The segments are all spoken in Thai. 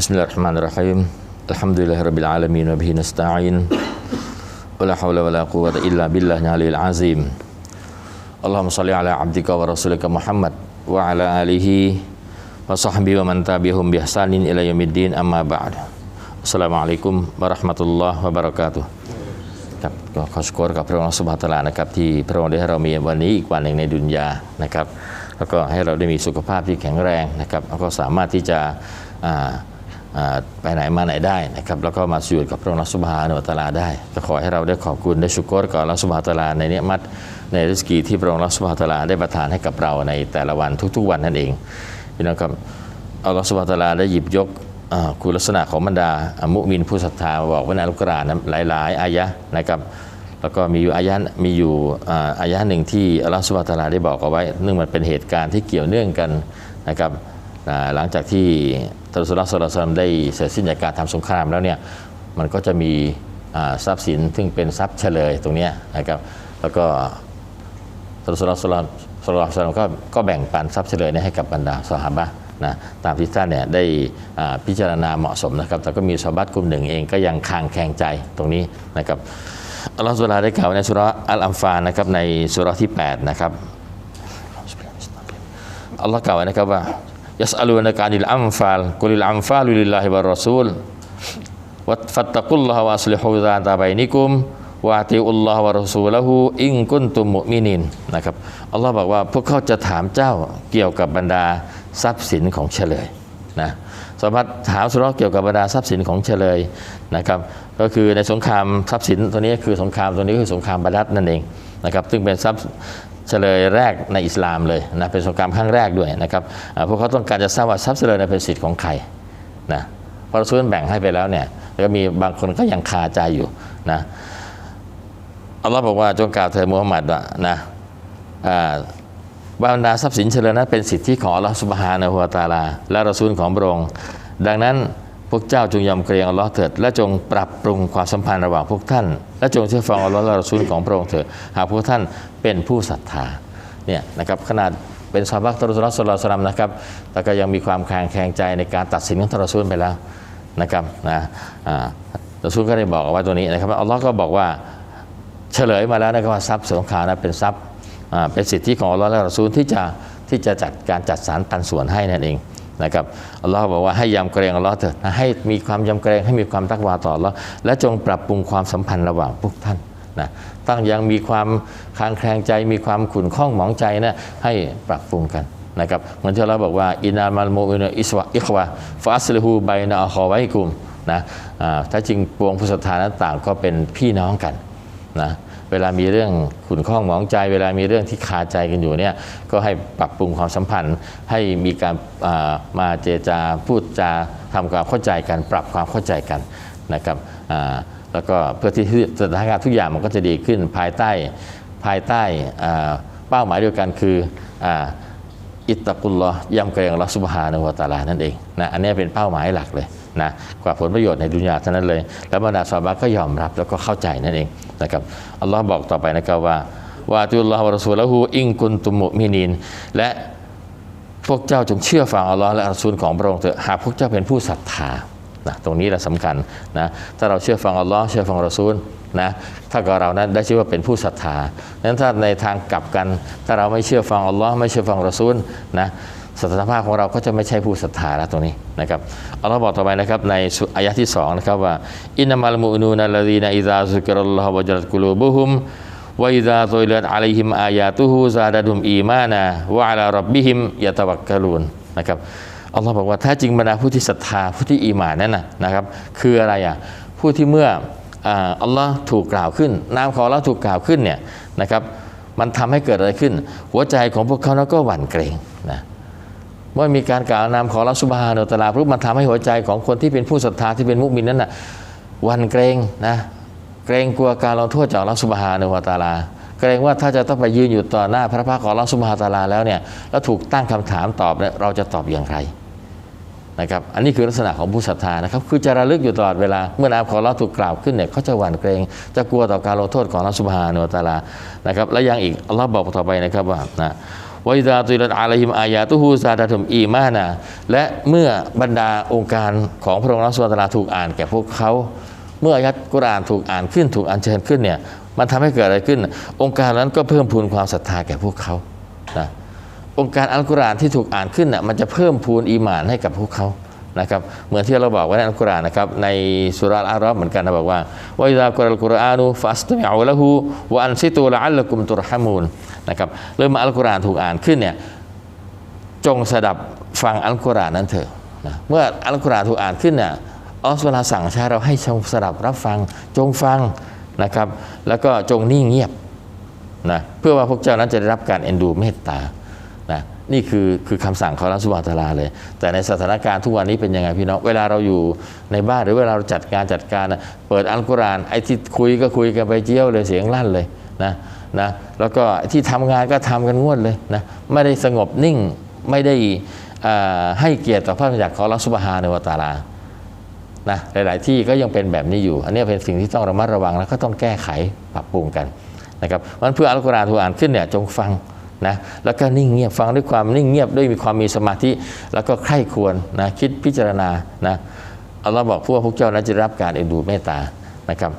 Bismillahirrahmanirrahim. Alhamdulillahirabbil alamin wa bihi nasta'in. Wala haula wala quwwata illa billahil al azim. Allahumma shalli ala abdika wa rasulika Muhammad wa ala alihi wa sahbihi wa man tabi'ahum bi ihsanin ila yaumiddin amma ba'd. Assalamualaikum warahmatullahi wabarakatuh. ครับก็ขอสกอร์กับพระองค์สุบฮาตลานะครับที่พระองค์ได้ให้เรามีวันนี้อีกวันหนึ่งในดุนยานะครับแล้วก็ให้เราได้มีสุขภาพที่แข็งแรงนะครับแล้วก็สามารถที่จะอ่า ไปไหนมาไหนได้นะครับแล้วก็มาสู่กับพระองค์ลัสุบฮานุวะตลาได้ ก็ขอให้เราได้ขอบคุณได้ชุกรกับอัลลอฮฺสุบฮาตลาในเนี้มัดในริสกีที่พระองค์สุบฮาตะอาลาได้ประทานให้กับเราในแต่ละวันทุก ๆ วันนั่นเองพี่น้องครับอัลลอฮฺสุบฮาตาลาได้หยิบยกคุณลักษณะของบรรดามุมินผู้ศรัทธาบอกไว้ในอัลกุรอานหลาย ๆ อายะนะครับแล้วก็มีอยู่อายะมีอยู่อายะหนึ่งที่อัลลอฮฺสุบฮาตาลาได้บอกเอาไว้เนื่องมันเป็นเหตุการณ์ที่เกี่ยวเนื่องกันนะครับหลังจากที่ ท่านสุลต่านสลต่านได้เสร็จสิ้นจากการทำสงครามแล้วเนี่ยมันก็จะมีทรัพย์สินซึ่งเป็นทรัพย์เฉลยตรงนี้นะครับแล้วก็ท่านสุลต่านสุลต่านสลต่านก็ก็แบ่งปันทรัพย์เฉลยนี้ให้กับบรรดาสหายนะตามที่ท่านเนี่ยได้พิจารณาเหมาะสมนะครับ แต่ก็มีสหบัตกลุ่มหนึ่งเองก็ยังคางแคลงใจตรงนี้นะครับอัลลอฮฺสุลาได้กล่าวในสุราะอัลอัมฟาลนะครับในสุราะที่ 8 นะครับอัลลอฮ์กล่าวนะครับว่า ยัสอัลูนะกานิลอัมฟาลกุลิลอัมฟาลุลิลลาฮิวะรอซูลวัตฟัตตะกุลลอฮ์วะอัสลิฮูซานตาบัยนิกุมวะติอุลลอฮ์วะรอซูลหูอิงกุนตุมมุมินินนะครับอัลลอฮ์บอกว่าพวกเขาจะถามเจ้าเกี่ยวกับบรรดาทรัพย์สินของเฉลยนะสมบัติถามสุราะห์เกี่ยวกับบรรดาทรัพย์สินของเฉลยนะครับก็คือในสงครามทรัพย์สินตัวนี้คือสงครามตัวนี้คือสงครามบาดัดนั่นเองนะครับซึ่งเป็นทรัพย์ เฉลยแรกในอิสลามเลยนะเป็นสงครามครั้งแรกด้วยนะครับอ่าพวกเขาต้องการจะทราบว่าทรัพย์เฉลยเป็นสิทธิ์ของใครนะเพราะเราซื้อแบ่งให้ไปแล้วเนี่ยก็มีบางคนก็ยังคาใจอยู่นะอัลลอฮ์บอกว่าจงกล่าวเถิดมูฮัมหมัดว่านะอ่าบรรดาทรัพย์สินเฉลยนั้นเป็นสิทธิของอัลลอฮฺสุบฮานะฮูวะตาลา และรอซูลของพระองค์ดังนั้น พวกเจ้าจงยำเกรงอัลลอฮ์เถิดและจงปรับปรุงความสัมพันธ์ระหว่างพวกท่าน และจงเชื่อฟังอัลลอฮ์และรอซูลของพระองค์เถิดหากพวกท่านเป็นผู้ศรัทธาเนี่ยนะครับขนาดเป็นซาบักตรุสลอสลสลัมนะครับแต่ก็ยังมีความแข็งแข็งใจในการตัดสินของทรอซูลไปแล้วนะครับนะอ่ารอซูลก็ได้บอกเอาไว้ตัวนี้นะครับอัลลอฮ์ก็บอกว่าเฉลยมาแล้วนะครับว่าทรัพย์สงครามนั้นเป็นทรัพย์เป็นสิทธิของอัลลอฮ์และรอซูลที่จะที่จะจัดการจัดสรรปันส่วนให้นั่นเอง นะครับอัลลอฮ์บอกว่าให้ยำเกรงอัลลอฮ์เถิดนะให้มีความยำเกรงให้มีความตักวาต่ออัลลอฮ์และจงปรับปรุงความสัมพันธ์ระหว่างพวกท่านนะตั้งยังมีความคลางแคลงใจมีความขุ่นข้องหมองใจนะให้ปรับปรุงกันนะครับเหมือนที่เราบอกว่าอินามัลโมอินอิสวะอิควะฟาสลิฮูไบนาอคอไวกุมนะถ้าจริงปวงผู้ศรัทธานั้นต่างก็เป็นพี่น้องกันนะ เวลามีเรื่องขุนข้องหมองใจ เวลามีเรื่องที่คาใจกันอยู่เนี่ยก็ให้ปรับปรุงความสัมพันธ์ ให้มีการมาเจจาพูดจาทำความเข้าใจกัน ปรับความเข้าใจกันนะครับแล้วก็เพื่อที่สถานการณ์ทุกอย่างมันก็จะดีขึ้นภายใต้ภายใต้เป้าหมายเดียวกันคืออิตตะกุลลอยำเกรงอัลอสุบฮานะฮูวตาลานั่นเองนะอันนี้เป็นเป้าหมายหลักเลย นะกว่าผลประโยชน์ในดุนยาเท่านั้นเลย แล้วบรรดาซอฮาบะห์ก็ยอมรับแล้วก็เข้าใจนั่นเองนะครับอัลลอฮ์บอกต่อไปนะครับว่าว่าตุลลอฮ์วะรอซูละฮูอิงกุนตุมมุมินีนและพวกเจ้าจงเชื่อฟังอัลลอฮ์และอัลซูลของพระองค์เถอะหากพวกเจ้าเป็นผู้ศรัทธานะตรงนี้แหละสำคัญนะถ้าเราเชื่อฟังอัลลอฮ์เชื่อฟังรอซูลนะถ้ากับเรานั้นได้ชื่อว่าเป็นผู้ศรัทธานั้นถ้าในทางกลับกัน ถ้าเราไม่เชื่อฟังอัลลอฮ์ไม่เชื่อฟังรอซูลนะ สถานภาพของเราก็จะไม่ใช่ผู้ศรัทธาแล้วตรงนี้นะครับอัลลอฮ์บอกต่อไปนะครับในอายะที่สองนะครับว่าอินนามัลมุนูนัลลดีนอิซาซุกรัลลอฮ์วะจัลกุลูบุฮุมวะอิซาตุลิลัตอะลัยฮิมอายาตุฮูซาดะดุมอีมานาวะอะลารับบิฮิมยะตะวักกะลูนนะครับอัลลอฮ์บอกว่าแท้จริงบรรดาผู้ที่ศรัทธาผู้ที่อีหมานนั่นนะนะครับ คืออะไรอะผู้ที่เมื่ออัลลอฮ์ถูกกล่าวขึ้นนามของอัลลอฮ์ถูกกล่าวขึ้นเนี่ยนะครับมันทำให้เกิดอะไรขึ้น หัวใจของพวกเขานั้นก็หวั่นเกรง เมื่อมีการกล่าวนามของอัสุบฮานาอัลตะอาลาปุ๊บมันทำให้หัวใจของคนที่เป็นผู้ศรัทธาที่เป็นมุสลิมนั้นน่ะหวันเกรงนะเกรงกลัวการลงโทษจากอัสุบฮานาอัลตาลา เกรงว่าถ้าจะต้องไปยืนอยู่ต่อหน้าพระพักตร์ของอัสุบฮานตาลาแล้วเนี่ยแล้วถูกตั้งคำถามตอบเนี่ยเราจะตอบอย่างไรนะครับอันนี้คือลักษณะของผู้ศรัทธานะครับคือจะระลึกอยู่ตลอดเวลา เมื่อนามของอัลลอฮ์ถูกกล่าวขึ้นเนี่ยเขาจะหวั่นเกรง จะกลัวต่อการลงโทษของอัสุบฮานตาลานะครับและยังอีกอัลลอฮ์บอกต่อไปนะครับว่านะ วอิดาตุลัดอาลัยฮิมอายาตุฮูซาดาตุมอีมานะและเมื่อบรรดาองค์การของพระองค์รัสุลตาราถูกอ่านแก่พวกเขา เมื่ออายัดกุรานถูกอ่านขึ้นถูกอัญเชิญขึ้นเนี่ยมันทำให้เกิดอะไรขึ้น องค์การนั้นก็เพิ่มพูนความศรัทธาแก่พวกเขานะองค์การอัลกุรอานที่ถูกอ่านขึ้นน่ะมันจะเพิ่มพูนอีหมานให้กับพวกเขา นะครับเหมือนที่เราบอกไว้ในอัลกุรอานนะครับในสุราอัลอารอฟเหมือนกันนะบอกว่าว่าอิดะกุรอัลกุรอานุฟัสตมิอูละหูวะอันซิตูละอัลละกุมตุรฮามูนนะครับเริ่มมาอัลกุรอานถูกอ่านขึ้นเนี่ยจงสดับฟังอัลกุรอานนั้นเถอะนะเมื่ออัลกุรอานถูกอ่านขึ้นเนี่ยอัลลอฮฺเวลาสั่งใช้เราให้ชงสดับรับฟังจงฟังนะครับ แล้วก็จงนิ่งเงียบนะเพื่อว่าพวกเจ้านั้นจะได้รับการเอ็นดูเมตตา นี่คือคือคำสั่งของอัลลอฮฺสุบฮาตลาเลย แต่ในสถานการณ์ทุกวันนี้เป็นยังไงพี่น้อง เวลาเราอยู่ในบ้านหรือเวลาเราจัดการจัดการเปิดอัลกุรอานไอ้ที่คุยก็คุยกันไปเจี้ยวเลยเสียงลั่นเลยนะนะแล้วก็ที่ทำงานก็ทำกันงวดเลยนะไม่ได้สงบนิ่งไม่ได้ให้เกียรติต่อพระบัญญัติของอัลลอฮฺสุบฮานวตาลานะหลาย ๆ ที่ก็ยังเป็นแบบนี้อยู่ อันนี้เป็นสิ่งที่ต้องระมัดระวังแล้วก็ต้องแก้ไขปรับปรุงกันนะครับมันเพื่ออัลกุรอานถูกอ่านขึ้นเนี่ยจงฟัง นะแล้วก็นิ่งเงียบฟังด้วยความนิ่งเงียบด้วยมีความมีสมาธิ แล้วก็ใคร่ควรนะคิดพิจารณานะอัลลอฮ์บอกพวกพวกเจ้านั้นจะรับการเอ็นดูเมตตานะครับ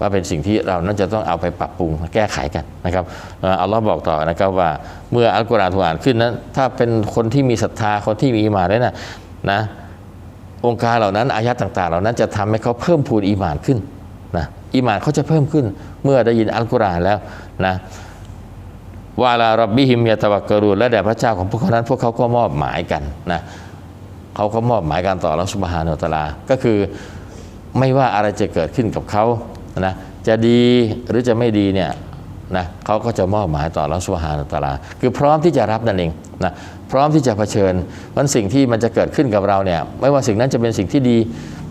ว่าเป็นสิ่งที่เรานั้นจะต้องเอาไปปรับปรุงแก้ไขกันนะครับเอ่ออัลลอฮ์บอกต่อนะครับว่าเมื่ออัลกุรอานถูกอ่านขึ้นนั้น ถ้าเป็นคนที่มีศรัทธาคนที่มีอีหมานด้วยนะนะองค์การเหล่านั้นอายะต่าง ๆ เหล่านั้นจะทำให้เขาเพิ่มพูนอีหมานขึ้นนะอีหมานเขาจะเพิ่มขึ้นเมื่อได้ยินอัลกุรอานแล้วนะ วาลารบบิฮิมยาตวักกรูและแด่พระเจ้าของพวกเขานั้น พวกเขาก็มอบหมายกันนะเขาก็มอบหมายกันต่อรัสุบฮานุตลา ก็คือไม่ว่าอะไรจะเกิดขึ้นกับเขานะจะดีหรือจะไม่ดีเนี่ยนะเขาก็จะมอบหมายต่อรัสุบฮานุตลา คือพร้อมที่จะรับนั่นเองนะพร้อมที่จะเผชิญวันสิ่งที่มันจะเกิดขึ้นกับเราเนี่ยไม่ว่าสิ่งนั้นจะเป็นสิ่งที่ดี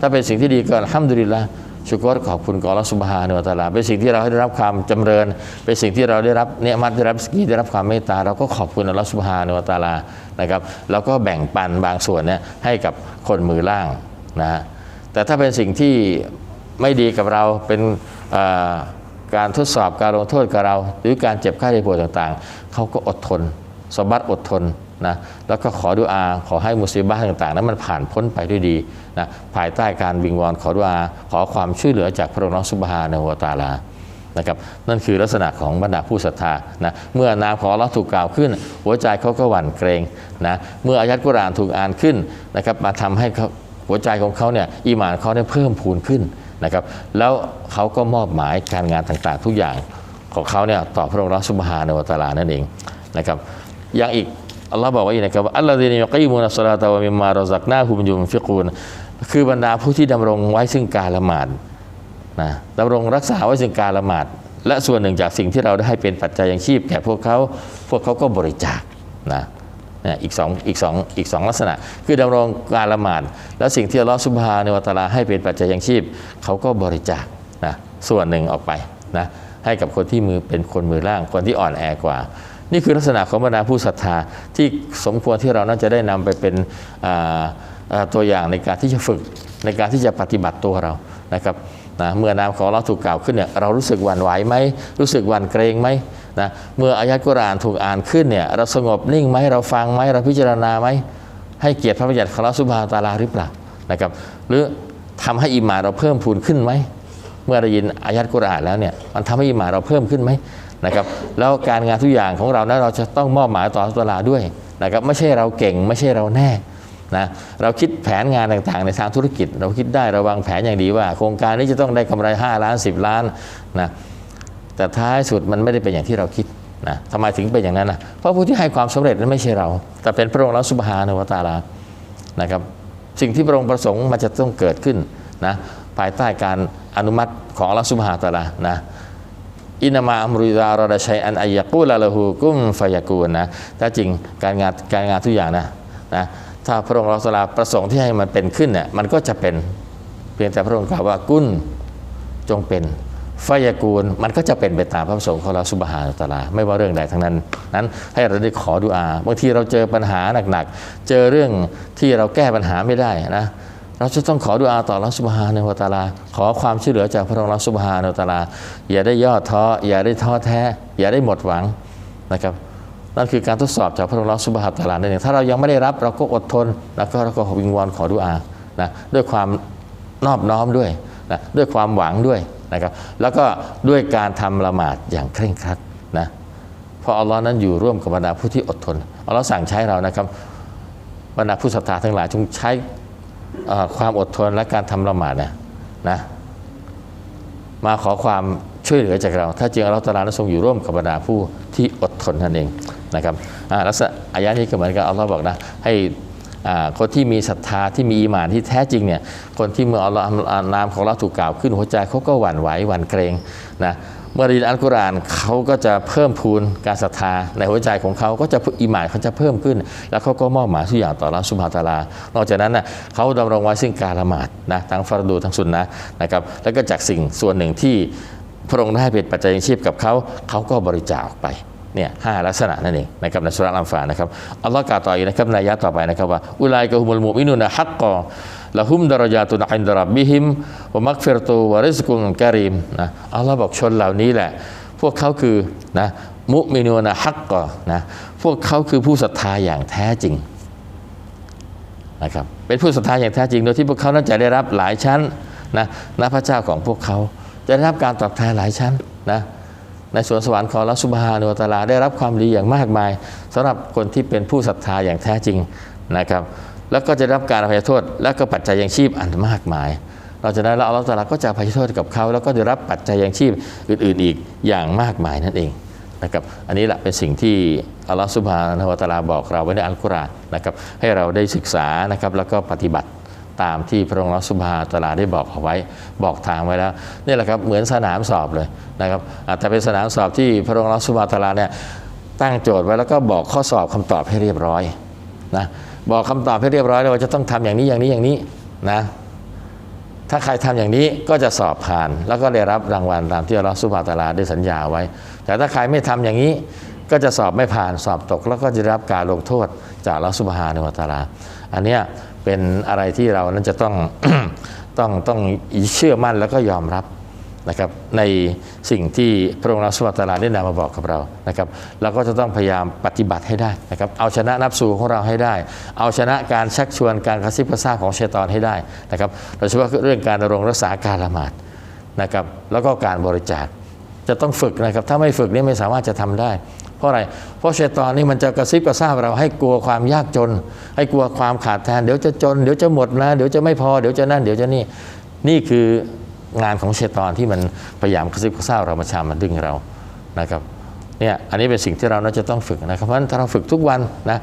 ถ้าเป็นสิ่งที่ดีก็ห้ามดุลิลละ ชุกรขอบคุณกอรัสุบฮานุตะอาลาเป็นสิ่งที่เราได้รับความจำเริญ เป็นสิ่งที่เราได้รับเนี่ยมัดได้รับสกีได้รับความเมตตาเราก็ขอบคุณอัลลอฮฺสุบฮานุตะอาลานะครับแล้วก็แบ่งปันบางส่วนเนี่ยให้กับคนมือล่างนะฮะแต่ถ้าเป็นสิ่งที่ไม่ดีกับเราเป็นการทดสอบการลงโทษกับเรา หรือการเจ็บไข้ได้ป่วยต่างๆ เขาก็อดทนสบัดอดทน นะแล้วก็ขอดุอาขอให้มุสีบะห์ต่างๆนั้นมันผ่านพ้นไปด้วยดีนะภายใต้การวิงวอนขอดุอาขอความช่วยเหลือจากพระองค์ซุบฮานะฮูวตาลานะครับนั่นคือลักษณะของบรรดาผู้ศรัทธานะเมื่อนามของอัลเลาะถูกกล่าวขึ้น หัวใจเขาก็หวั่นเกรงนะเมื่ออายัดกุรานถูกอ่านขึ้นนะครับมาทำให้หัวใจของเขาเนี่ยอีหมานเขาได้เพิ่มพูนขึ้นนะครับแล้วเขาก็มอบหมายการงานต่างๆ ทุกอย่างของเขาเนี่ยต่อพระองค์ซุบฮานะฮูวตาลานั่นเองนะครับอย่างอีก อัลลอฮ์บอกว่าอย่างไรครับว่าอัลลอฮีนยกีมูนัสลาตะวะมิมมารอซักนาฮุมยุมฟิกูนคือบรรดาผู้ที่ดำรงไว้ซึ่งการละหมาดนะดำรงรักษาไว้ซึ่งการละหมาด และส่วนหนึ่งจากสิ่งที่เราได้ให้เป็นปัจจัยยังชีพ แก่พวกเขาพวกเขาก็บริจาคนะนะอีกสองอีกสองอีกสองลักษณะ คือดำรงการละหมาด และสิ่งที่อัลลอฮ์ซุบฮาในวะตลาให้เป็นปัจจัยยังชีพ เขาก็บริจาคนะส่วนหนึ่งออกไปนะให้กับคนที่มือเป็นคนมือล่างคนที่อ่อนแอกว่า นี่คือลักษณะของบรรดาผู้ศรัทธาที่สมควรที่เราน่าจะได้นำไปเป็นตัวอย่างในการที่จะฝึกในการที่จะปฏิบัติตัวเรานะครับนะเมื่อนามของเราถูกกล่าวขึ้นเนี่ยเรารู้สึกหวั่นไหวไหมรู้สึกหวั่นเกรงไหมนะเมื่ออายะกุรานถูกอ่านขึ้นเนี่ยเราสงบนิ่งไหมเราฟังไหมเราพิจารณาไหมให้เกียรติพระบัญญัติของเราสุบฮานตาลาหรือเปล่านะครับหรือทำให้อิมาเราเพิ่มพูนขึ้นไหมเมื่อได้ยินอายัดกุรานแล้วเนี่ยมันทำให้อิหมาเราเพิ่มขึ้นไหม นะครับแล้วการงานทุกอย่างของเรานั้นเราจะต้องมอบหมายต่อตะอาลาด้วยนะครับไม่ใช่เราเก่งไม่ใช่เราแน่นะเราคิดแผนงานต่างๆ ในทางธุรกิจ เราคิดได้เราวางแผนอย่างดีว่า โครงการนี้จะต้องได้กำไร 5 ล้าน 10 ล้านนะแต่ท้ายสุดมันไม่ได้เป็นอย่างที่เราคิดนะทำไมถึงเป็นอย่างนั้นนะเพราะผู้ที่ให้ความสำเร็จนั้นไม่ใช่เรา แต่เป็นพระองค์และสุบฮานะฮูวตาลานะครับสิ่งที่พระองค์ประสงค์มันจะต้องเกิดขึ้นนะภายใต้การอนุมัติของอัลลอฮฺสุบฮาตาลานะ อินามาอัมรุยารอดาชัยอันอายะกูลาลหูกุมฟายกูนะถ้าจริงการงานการงานทุกอย่างนะนะถ้าพระองค์อัลลอฮฺสุบฮาตลาประสงค์ที่ให้มันเป็นขึ้นเนี่ยมันก็จะเป็นเพียงแต่พระองค์กล่าวว่ากุนจงเป็นฟายกูลมันก็จะเป็นไปตามพระประสงค์ของเราสุบฮานตาลา ไม่ว่าเรื่องใดทั้งนั้น นั้นให้เราได้ขอดุอาบางทีเราเจอปัญหาหนักๆ เจอเรื่องที่เราแก้ปัญหาไม่ได้นะ เราจะต้องขอดุอาต่อรัสุบฮานะวตาลา ขอความช่วยเหลือจากพระองค์รัสุบฮานะวตาลา อย่าได้ย่อท้ออย่าได้ท้อแท้ อย่าได้หมดหวังนะครับนั่นคือการทดสอบจากพระองค์สุบฮานะวตาลานั่งถ้าเรายังไม่ได้รับเราก็อดทน แล้วก็เราก็วิงวอนขอดุอานะด้วยความนอบน้อมด้วยนะด้วยความหวังด้วยนะครับแล้วก็ด้วยการทำละหมาดอย่างเคร่งครัดนะเพราะอัลลอฮ์นั้นอยู่ร่วมกับบรรดาผู้ที่อดทนอัลลอฮ์สั่งใช้เรานะครับบรรดาผู้ศรัทธาทั้งหลายจงใช้ ความอดทนและการทำละหมาดนะนะมาขอความช่วยเหลือจากเรา ถ้าจริงอัลลอฮฺตาลาทรงอยู่ร่วมกับบรรดาผู้ที่อดทนนั่นเองนะครับอ่าลักษณะอายะนี้ก็เหมือนกับอัลลอฮ์บอกนะให้อ่าคนที่มีศรัทธาที่มีอีหมานที่แท้จริงเนี่ยคนที่เมื่ออัลลอฮ์อ่านามของเราถูกกล่าวขึ้นหัวใจเขาก็หวั่นไหวหวั่นเกรงนะ เมื่อเรียนอัลกุรอานเขาก็จะเพิ่มพูนการศรัทธาในหัวใจของเขาก็จะอีหมานเขาจะเพิ่มขึ้น แล้วเขาก็มอบหมายทุกอย่างต่ออัลลอฮ์สุบฮาตาลานอกจากนั้นนะเขาดำรงไว้ซึ่งการละหมาดนะทั้งฟารดูทั้งสุนนะนะครับแล้วก็จากสิ่งส่วนหนึ่งที่พระองค์ได้เป็นปัจจัยยังชีพกับเขาเขาก็บริจาคออกไปเนี่ยห้าลักษณะนั่นเองนะครับในสุราอัลฟานะครับอัลลอฮ์กล่าวต่ออีกนะครับในอายะต่อไปนะครับว่าอุลัยกะฮุมุลมุมินุนะฮักกอ ละฮุมดารยาตุนอินดารับบิฮิมวมักฟิรตูวะริสกุนกรีมนะอัลลอฮ์บอกชนเหล่านี้แหละ พวกเขาคือนะมุมินุนะฮักกอนะพวกเขาคือผู้ศรัทธาอย่างแท้จริงนะครับเป็นผู้ศรัทธาอย่างแท้จริง โดยที่พวกเขานั้นจะได้รับหลายชั้นนะนะพระเจ้าของพวกเขา จะได้รับการตอบแทนหลายชั้นนะในสวนสวรรค์ของลอสุบฮานุตาลาได้รับความดีอย่างมากมายสำหรับคนที่เป็นผู้ศรัทธาอย่างแท้จริงนะครับ แล้วก็จะรับการอภัยโทษ และก็ปัจจัยยังชีพอันมากมายนอกจากนั้ล้วอัลลอฮฺตาลาก็จะอภัยโทษกับเขา แล้วก็ได้รับปัจจัยยังชีพอื่น ๆ อีกอย่างมากมายนั่นเองนะครับอันนี้แหละเป็นสิ่งที่อัลลอฮฺสุบฮานะวะตาลาบอกเราไว้ในอัลกุรอานนะครับให้เราได้ศึกษานะครับแล้วก็ปฏิบัติตามที่พระองค์อัลลอฮฺสุบฮานะฮูวะตลาได้บอกเอาไว้บอกทางไว้แล้วนี่แหละครับเหมือนสนามสอบเลยนะครับแต่เป็นสนามสอบที่พระองค์อัลลอฮฺสุบฮานะฮูวะตลาเนี่ยตั้งโจทย์ไว้แล้วก็บอกข้อสอบคำตอบให้เรียบร้อยนะ บอกคำตอบให้เรียบร้อยเลยว่าจะต้องทำอย่างนี้อย่างนี้อย่างนี้นะ ถ้าใครทำอย่างนี้ก็จะสอบผ่าน แล้วก็ได้รับรางวัลตามที่อัลลอฮฺสุบาตะอาลาได้สัญญาไว้ แต่ถ้าใครไม่ทำอย่างนี้ก็จะสอบไม่ผ่านสอบตก แล้วก็จะรับการลงโทษจากอัลอสุบฮานะฮูวะตาลา อันเนี้ยเป็นอะไรที่เรานั้นจะต้องต้องต้องเชื่อมั่นแล้วก็ยอมรับ นะครับในสิ่งที่พระองค์อัสุวะตะอาลาได้นำมาบอกกับเรานะครับเราก็จะต้องพยายามปฏิบัติให้ได้นะครับเอาชนะนับสูของเราให้ได้ เอาชนะการชักชวนการกระซิบกระซาบของเชตอนให้ได้นะครับโดยเฉพาะเรื่องการดำรงรักษาการละหมาดนะครับแล้วก็การบริจาคจะต้องฝึกนะครับถ้าไม่ฝึกนี่ไม่สามารถจะทำได้ เพราะอะไร เพราะเชตอนนี่มันจะกระซิบกระซาบเราให้กลัวความยากจน ให้กลัวความขาดแคลนเดี๋ยวจะจน เดี๋ยวจะหมดนะ เดี๋ยวจะไม่พอเดี๋ยวจะนั่นเดี๋ยวจะนี่นี่คือ งานของเชตอนที่มันพยายามกระซิบกระซาบเรามาชามมาดึงเรานะครับเนี่ยอันนี้เป็นสิ่งที่เราน่าจะต้องฝึกนะครับเพราะฉะนั้นถ้าเราฝึกทุกวันนะ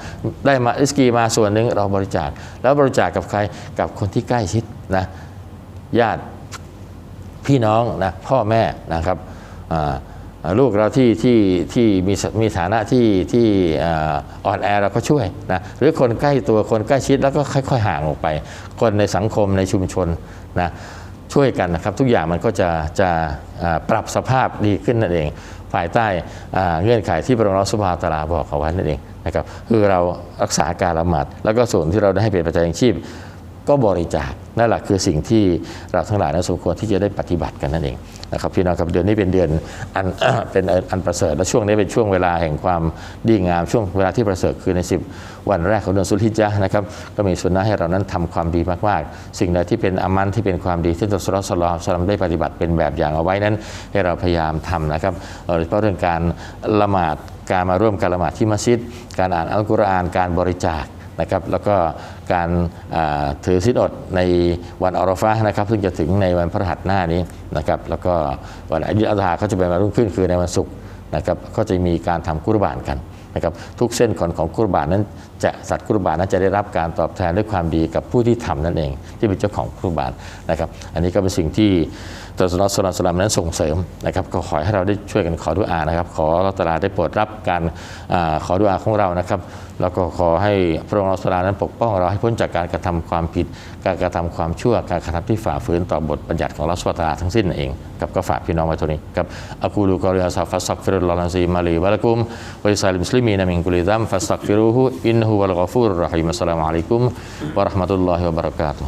ได้มาอิสกีมาส่วนหนึ่งเราบริจาค แล้วบริจาคกับใครกับคนที่ใกล้ชิดนะญาติพี่น้องนะพ่อแม่นะครับลูกเราที่ที่ที่มีมีฐานะที่ที่อ่อนแอเราก็ช่วยนะหรือคนใกล้ตัวคนใกล้ชิดแล้วก็ค่อย ๆ ห่างออกไป คนในสังคมในชุมชนนะ ช่วยกันนะครับ ทุกอย่างมันก็จะจะปรับสภาพดีขึ้นนั่นเอง ภายใต้เงื่อนไขที่พระองค์อัลลอฮฺสุบฮาตะอาลาบอกเอาไว้นั่นเองนะครับคือเรารักษาการละหมาดแล้วก็ส่วนที่เราได้ให้เป็นปัจจัยยังชีพ ก็บริจาคนั่นแหละคือสิ่งที่เราทั้งหลายนั้นสมควรที่จะได้ปฏิบัติกันนั่นเองนะครับพี่น้องครับเดือนนี้เป็นเดือนอันเป็นอันประเสริฐและช่วงนี้เป็นช่วงเวลาแห่งความดีงามช่วงเวลาที่ประเสริฐคือใน 10 วันแรกของเดือนสุลฮิจญะนะครับก็มีสุนนะให้เรานั้นทำความดีมากๆ สิ่งใดที่เป็นอามันที่เป็นความดีที่ตัสลลอสลลัลลอฮุอะลัมได้ปฏิบัติเป็นแบบอย่างเอาไว้นั้น ให้เราพยายามทำนะครับโดยเฉพาะเรื่องการละหมาดการมาร่วมการละหมาดที่มัสยิด การอ่านอัลกุรอานการบริจาค นะครับแล้วก็การถือศีลอดในวันอารอฟะห์นะครับซึ่งจะถึงในวันพฤหัสหน้านี้นะครับแล้วก็วันอิดอัลฮาก็จะเป็นวันรุ่งขึ้นคือในวันศุกร์นะครับก็จะมีการทำกุรบานกันนะครับทุกเส้นของของกุรบานนั้นจะสัตว์กุรบานนั้นจะได้รับการตอบแทนด้วยความดีกับผู้ที่ทำนั่นเอง ที่เป็นเจ้าของกุรบานนะครับ อันนี้ก็เป็นสิ่งที่ตัสลอสลาสลามนั้นส่งเสริมนะครับก็ขอให้เราได้ช่วยกันขอดุอานะครับ ขออัตลาได้โปรดรับการอขอดุอาของเรานะครับ แล้วก็ขอให้พระองค์อัลลอฮฺตะอาลานั้นปกป้องเราให้พ้นจากการกระทำความผิด การกระทำความชั่วการกระทำที่ฝ่าฝืนต่อบทบัญญัติของอัสุบฮานะฮูวตาลาทั้งสิ้นเองกับก็ฝากพี่น้องไว้ตรงนี้กับอักูลูกอลิอาซาฟัสซักฟิรุลลอฮฺซีมาลีวะลักุมวิซาลิมสลิมีนมินกุลิดัมฟัสซักฟิรุฮูอินฮูวัลกอฟูร